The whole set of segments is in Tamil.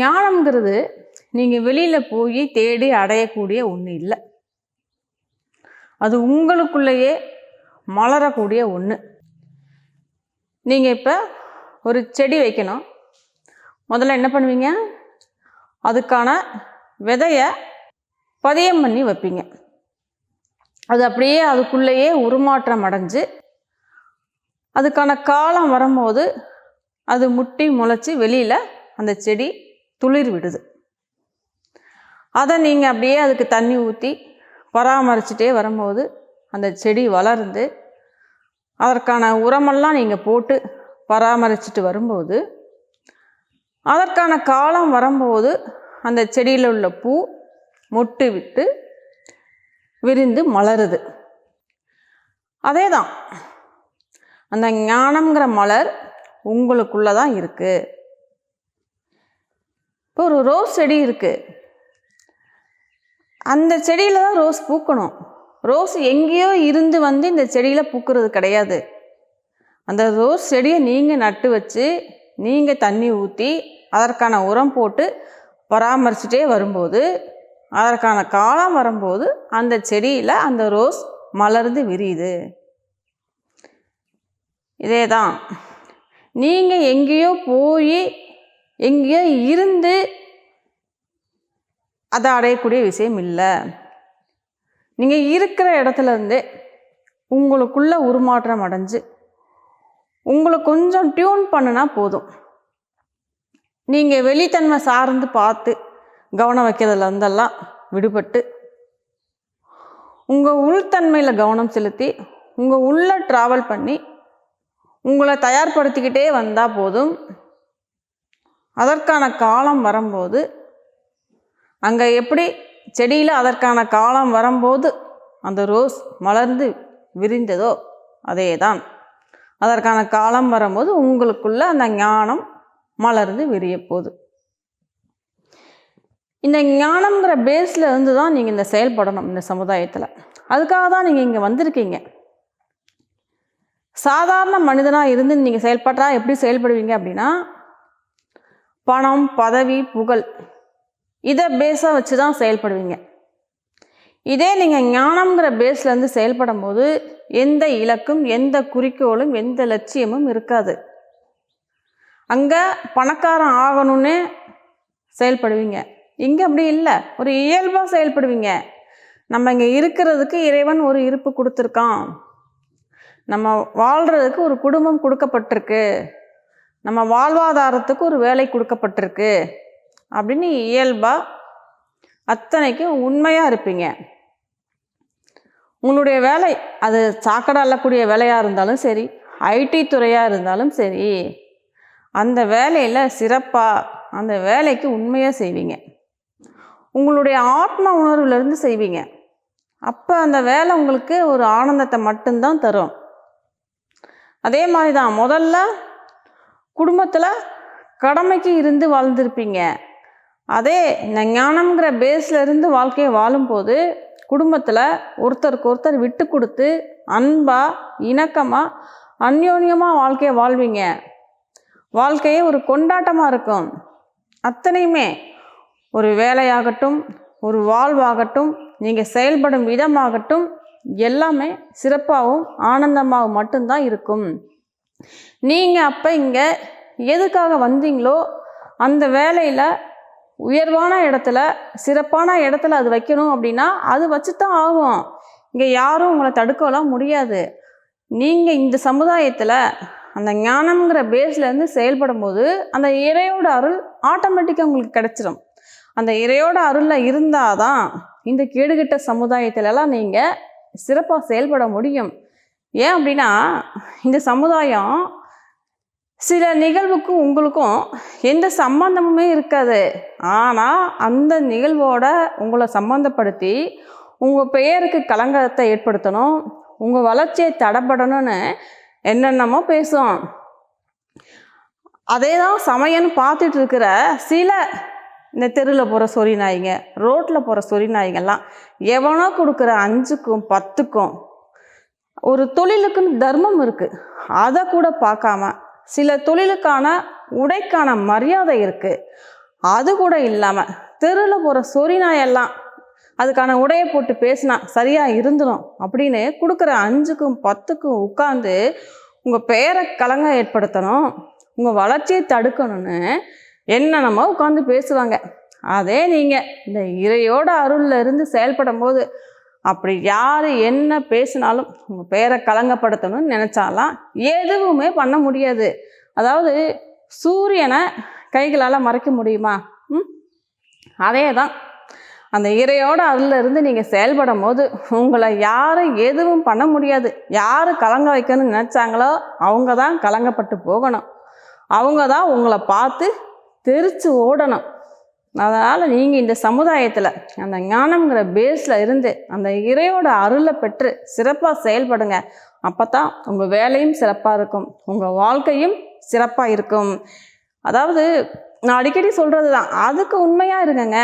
ஞானம்ங்கிறது நீங்கள் வெளியில் போய் தேடி அடையக்கூடிய ஒன்று இல்லை. அது உங்களுக்குள்ளேயே மலரக்கூடிய ஒன்று நீங்கள் இப்போ ஒரு செடி வைக்கணும். முதல்ல என்ன பண்ணுவீங்க? அதுக்கான விதையை பதியம் பண்ணி வைப்பீங்க. அது அப்படியே அதுக்குள்ளேயே உருமாற்றம் அடைஞ்சு அதுக்கான காலம் வரும்போது அது முட்டி முளைச்சி வெளியில் அந்த செடி துளிர் விடுது. அதை நீங்கள் அப்படியே அதுக்கு தண்ணி ஊற்றி பராமரிச்சுட்டே வரும்போது அந்த செடி வளர்ந்து அதற்கான உரமெல்லாம் நீங்கள் போட்டு பராமரிச்சுட்டு வரும்போது அதற்கான காலம் வரும்போது அந்த செடியில் உள்ள பூ மொட்டு விட்டு விரிந்து மலருது. அதே தான் அந்த ஞானம்ங்கிற மலர் உங்களுக்குள்ளே தான் இருக்குது இப்போ ஒரு ரோஸ் செடி இருக்குது அந்த செடியில் தான் ரோஸ் பூக்கணும். ரோஸ் எங்கேயோ இருந்து வந்து இந்த செடியில் பூக்கிறது கிடையாது. அந்த ரோஸ் செடியை நீங்கள் நட்டு வச்சு நீங்கள் தண்ணி ஊற்றி அதற்கான உரம் போட்டு பராமரிச்சுட்டே வரும்போது அதற்கான காலம் வரும்போது அந்த செடியில் அந்த ரோஸ் மலர்ந்து விரியுது. இதே தான் நீங்கள் எங்கேயோ போய் எங்கேயோ இருந்து அதை அடையக்கூடிய விஷயம் இல்லை. நீங்கள் இருக்கிற இடத்துல இருந்தே உங்களுக்குள்ள உருமாற்றம் அடைஞ்சு உங்களை கொஞ்சம் டியூன் பண்ணுனா போதும். நீங்கள் வெளித்தன்மை சார்ந்து பார்த்து கவனம் வைக்கிறதுல இருந்தெல்லாம் விடுபட்டு உங்கள் உள்தன்மையில் கவனம் செலுத்தி உங்கள் உள்ளே ட்ராவல் பண்ணி உங்களை தயார்படுத்திக்கிட்டே வந்தால் போதும். அதற்கான காலம் வரும்போது அங்கே எப்படி செடியில் அதற்கான காலம் வரும்போது அந்த ரோஸ் மலர்ந்து விரிந்ததோ அதே தான் அதற்கான காலம் வரும்போது உங்களுக்குள்ள அந்த ஞானம் மலர்ந்து விரிய போகுது இந்த ஞானம்ங்கிற பேஸில் இருந்து தான் நீங்கள் இந்த செயல்படணும் இந்த சமுதாயத்தில். அதுக்காக தான் நீங்கள் இங்கே வந்திருக்கீங்க. சாதாரண மனிதனாக இருந்து நீங்கள் செயல்பட்டால் எப்படி செயல்படுவீங்க அப்படின்னா பணம் பதவி புகழ். இதை பேஸாக வச்சு தான் செயல்படுவீங்க. இதே நீங்கள் ஞானம்ங்கிற பேஸ்லேருந்து செயல்படும் போது எந்த இலக்கும் எந்த குறிக்கோளும் எந்த லட்சியமும் இருக்காது. அங்கே பணக்காரன் ஆகணும்னு செயல்படுவீங்க. இங்கே அப்படி இல்லை. ஒரு இயல்பாக செயல்படுவீங்க. நம்ம இங்கே இருக்கிறதுக்கு இறைவன் ஒரு இருப்பு கொடுத்துருக்கான். நம்ம வாழ்கிறதுக்கு ஒரு குடும்பம் கொடுக்கப்பட்டிருக்கு. நம்ம வாழ்வாதாரத்துக்கு ஒரு வேலை கொடுக்கப்பட்டிருக்கு அப்படின்னு இயல்பாக அத்தனைக்கும் உண்மையாக இருப்பீங்க. உங்களுடைய வேலை அது சாக்கடை அள்ளக்கூடிய வேலையாக இருந்தாலும் சரி ஐடி துறையாக இருந்தாலும் சரி அந்த வேலையில் சிறப்பாக அந்த வேலைக்கு உண்மையாக செய்வீங்க. உங்களுடைய ஆத்ம உணர்வுலேருந்து செய்வீங்க. அப்போ அந்த வேலை உங்களுக்கு ஒரு ஆனந்தத்தை மட்டும்தான் தரும். அதே மாதிரி தான் முதல்ல குடும்பத்தில் கடமைக்கு இருந்து வாழ்ந்திருப்பீங்க. அதே இந்த ஞானம்ங்கிற பேஸில் இருந்து வாழ்க்கையை வாழும்போது குடும்பத்தில் ஒருத்தருக்கு ஒருத்தர் விட்டு கொடுத்து அன்பாக இணக்கமாக அந்யோன்யமாக வாழ்க்கையை வாழ்வீங்க. வாழ்க்கையே ஒரு கொண்டாட்டமாக இருக்கும். அத்தனையுமே ஒரு வேலையாகட்டும் ஒரு வாழ்வாகட்டும் நீங்கள் செயல்படும் விதமாகட்டும் எல்லாமே சிறப்பாகவும் ஆனந்தமாகவும் மட்டும்தான் இருக்கும். நீங்கள் அப்போ இங்கே எதுக்காக வந்தீங்களோ அந்த வேலையில் உயர்வான இடத்துல சிறப்பான இடத்துல அது வைக்கணும் அப்படின்னா அது வச்சு தான் ஆகும். இங்கே யாரும் உங்களை தடுக்கலாம் முடியாது. நீங்கள் இந்த சமுதாயத்தில் அந்த ஞானம்ங்கிற பேஸ்லேருந்து செயல்படும் போது அந்த இறையோட அருள் ஆட்டோமேட்டிக்காக உங்களுக்கு கிடச்சிரும். அந்த இறையோட அருளில் இருந்தால் தான் இந்த கேடுகட்ட சமுதாயத்திலலாம் நீங்கள் சிறப்பாக செயல்பட முடியும். ஏன் அப்படின்னா இந்த சமுதாயம் சில நிகழ்வுக்கும் உங்களுக்கும் எந்த சம்பந்தமுமே இருக்காது. ஆனால் அந்த நிகழ்வோட உங்களை சம்மந்தப்படுத்தி உங்கள் பெயருக்கு கலங்கத்தை ஏற்படுத்தணும் உங்கள் வளர்ச்சியை தடைப்படணும்னு என்னென்னமோ பேசும் அதே தான் சமயம்னு பார்த்துட்டு இருக்கிற சில இந்த தெருவில் போகிற சொறி நாய்ங்க ரோட்டில் போகிற சொறி நாய்ங்கெல்லாம் எவனோ கொடுக்குற அஞ்சுக்கும் பத்துக்கும் ஒரு தொழிலுக்குன்னு தர்மம் இருக்குது அதை கூட பார்க்காம சில தொழிலுக்கான உடைக்கான மரியாதை இருக்குது அது கூட இல்லாமல் தெருவில் போகிற சொறி நாயெல்லாம் அதுக்கான உடையை போட்டு பேசினா சரியாக இருந்துடும் அப்படின்னு கொடுக்குற அஞ்சுக்கும் பத்துக்கும் உட்காந்து உங்கள் பெயரை கலங்க ஏற்படுத்தணும் உங்கள் வளர்ச்சியை தடுக்கணும்னு என்னென்னமோ உட்காந்து பேசுவாங்க. அதே நீங்கள் இந்த இறையோட அருளில் இருந்து செயல்படும் போது அப்படி யார் என்ன பேசினாலும் உங்கள் பேரை கலங்கப்படுத்தணும்னு நினச்சாலாம் எதுவுமே பண்ண முடியாது. அதாவது சூரியனை கைகளால் மறைக்க முடியுமா? ம்? அதே தான் அந்த இறையோட அருள்ல இருந்து நீங்கள் செயல்படும் போது உங்களை யாரும் எதுவும் பண்ண முடியாது. யார் கலங்க வைக்கணும்னு நினச்சாங்களோ அவங்க தான் கலங்கப்பட்டு போகணும். அவங்க தான் உங்களை பார்த்து தெரித்து ஓடணும். அதனால் நீங்கள் இந்த சமுதாயத்தில் அந்த ஞானம்ங்கிற பேஸில் இருந்து அந்த இறையோட அருளை பெற்று சிறப்பாக செயல்படுங்க. அப்போ தான் உங்கள் வேலையும் சிறப்பாக இருக்கும். உங்கள் வாழ்க்கையும் சிறப்பாக இருக்கும். அதாவது நான் அடிக்கடி சொல்கிறது தான் அதுக்கு உண்மையாக இருங்கங்க.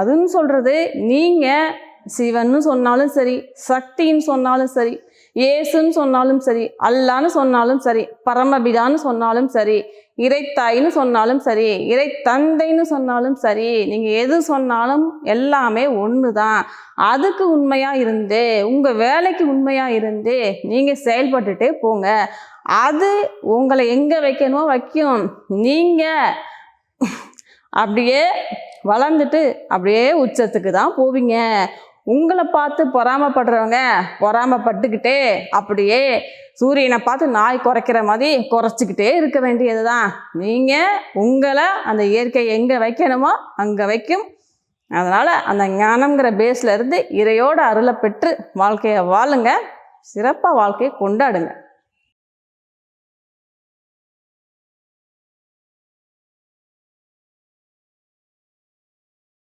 அதுன்னு சொல்கிறது நீங்கள் சிவன்னு சொன்னாலும் சரி சக்தின்னு சொன்னாலும் சரி இயேசுன்னு சொன்னாலும் சரி அல்லான்னு சொன்னாலும் சரி பரமபிதான்னு சொன்னாலும் சரி இறைத்தாயின்னு சொன்னாலும் சரி இறை தந்தைன்னு சொன்னாலும் சரி நீங்கள் எது சொன்னாலும் எல்லாமே ஒன்று தான் அதுக்கு உண்மையாக இருந்து உங்கள் வேலைக்கு உண்மையாக இருந்து நீங்கள் செயல்பட்டுட்டே போங்க. அது உங்களை எங்கே வைக்கணுமோ வைக்கும். நீங்கள் அப்படியே வளர்ந்துட்டு அப்படியே உச்சத்துக்கு தான் போவீங்க. உங்களை பார்த்து பொறாமப்படுறவங்க பொறாமப்பட்டுக்கிட்டே அப்படியே சூரியனை பார்த்து நாய் குறைக்கிற மாதிரி குறைச்சிக்கிட்டே இருக்க வேண்டியது தான் நீங்கள் உங்களை அந்த இயற்கை எங்கே வைக்கணுமோ அங்கே வைக்கும். அதனால் அந்த ஞானம்ங்கிற பேஸில் இருந்து இறையோட அருளை பெற்று வாழ்க்கையை வாழுங்க. சிறப்பாக வாழ்க்கையை கொண்டாடுங்க.